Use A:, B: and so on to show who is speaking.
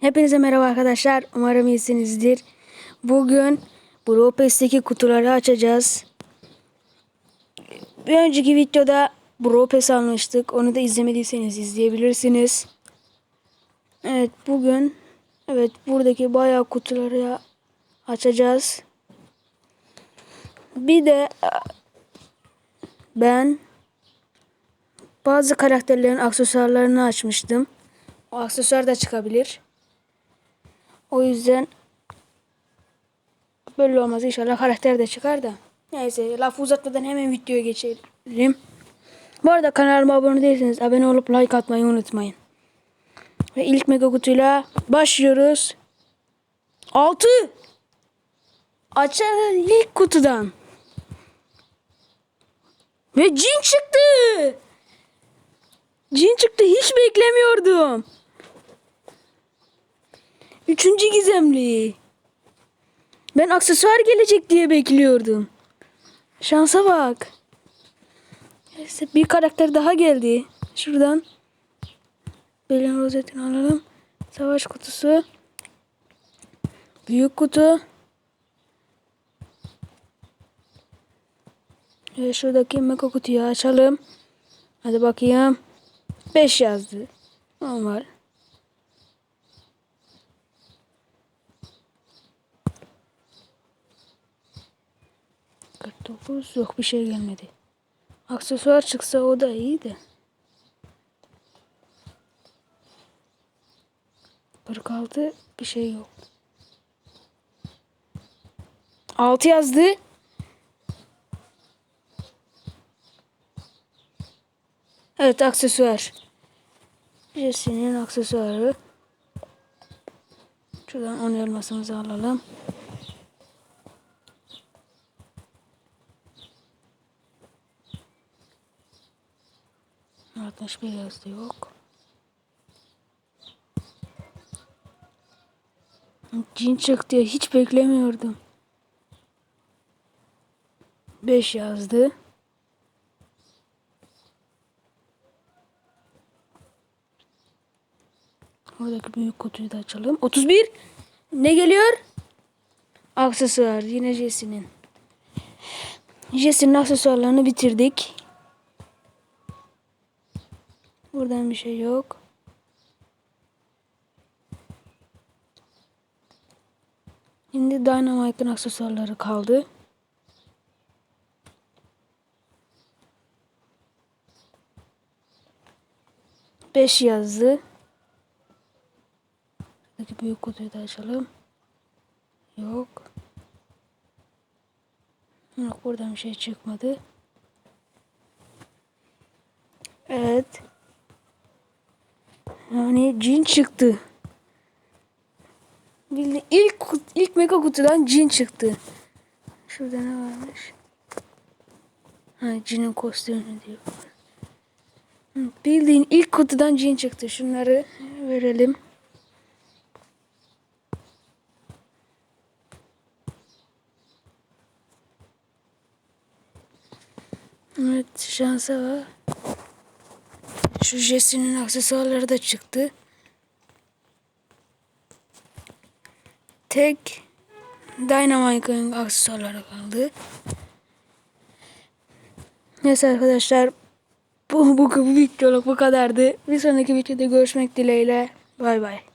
A: Hepinize merhaba arkadaşlar. Umarım iyisinizdir. Bugün Bropest'teki kutuları açacağız. Bir önceki videoda Bropes almıştık. Onu da izlemediyseniz izleyebilirsiniz. Evet bugün evet buradaki bayağı kutuları açacağız. Bir de ben bazı karakterlerin aksesuarlarını açmıştım. O aksesuar da çıkabilir. O yüzden böyle olmaz inşallah karakter de çıkar da. Neyse lafı uzatmadan hemen videoya geçelim. Bu arada kanalıma abone değilseniz abone olup like atmayı unutmayın. Ve ilk mega kutuyla başlıyoruz. 6 Açar ilk kutudan. Ve cin çıktı. Cin çıktı hiç beklemiyordum. Üçüncü gizemli. Ben aksesuar gelecek diye bekliyordum. Şansa bak. Neyse bir karakter daha geldi. Şuradan. Belen rozetini alalım. Savaş kutusu. Büyük kutu. Ve şuradaki mega kutuyu açalım. Hadi bakayım. 5 yazdı. Normal. Kırk dokuz yok bir şey gelmedi. Aksesuar çıksa o da iyi de. 46 bir şey yok. 6 yazdı. Evet aksesuar. Jesse'nin aksesuarı. Şuradan 10 elmasımızı alalım. Bir yazdı yok. Cin çıktı ya hiç beklemiyordum. 5 yazdı. Oradaki büyük kutuyu da açalım. 31. Ne geliyor? Aksesuar. Yine Jesse'nin. Jesse'nin aksesuarlarını bitirdik. Buradan bir şey yok. Şimdi Dynamite'ın aksesuarları kaldı. Beş yazdı. Buradaki büyük kutuyu da açalım. Yok. Yok buradan bir şey çıkmadı. Evet. Yani cin çıktı. Bildiğin ilk ilk mega kutudan cin çıktı. Şurada ne varmış? Ha cinin kostümü diyor. Bildiğin ilk kutudan cin çıktı. Şunları verelim. Evet şansa var. Şu Jesse'nin aksesuarları da çıktı. Tek Dynamite'ın aksesuarları kaldı. Neyse arkadaşlar bu, bu, bu videoluk bu kadardı. Bir sonraki videoda görüşmek dileğiyle. Bay bay.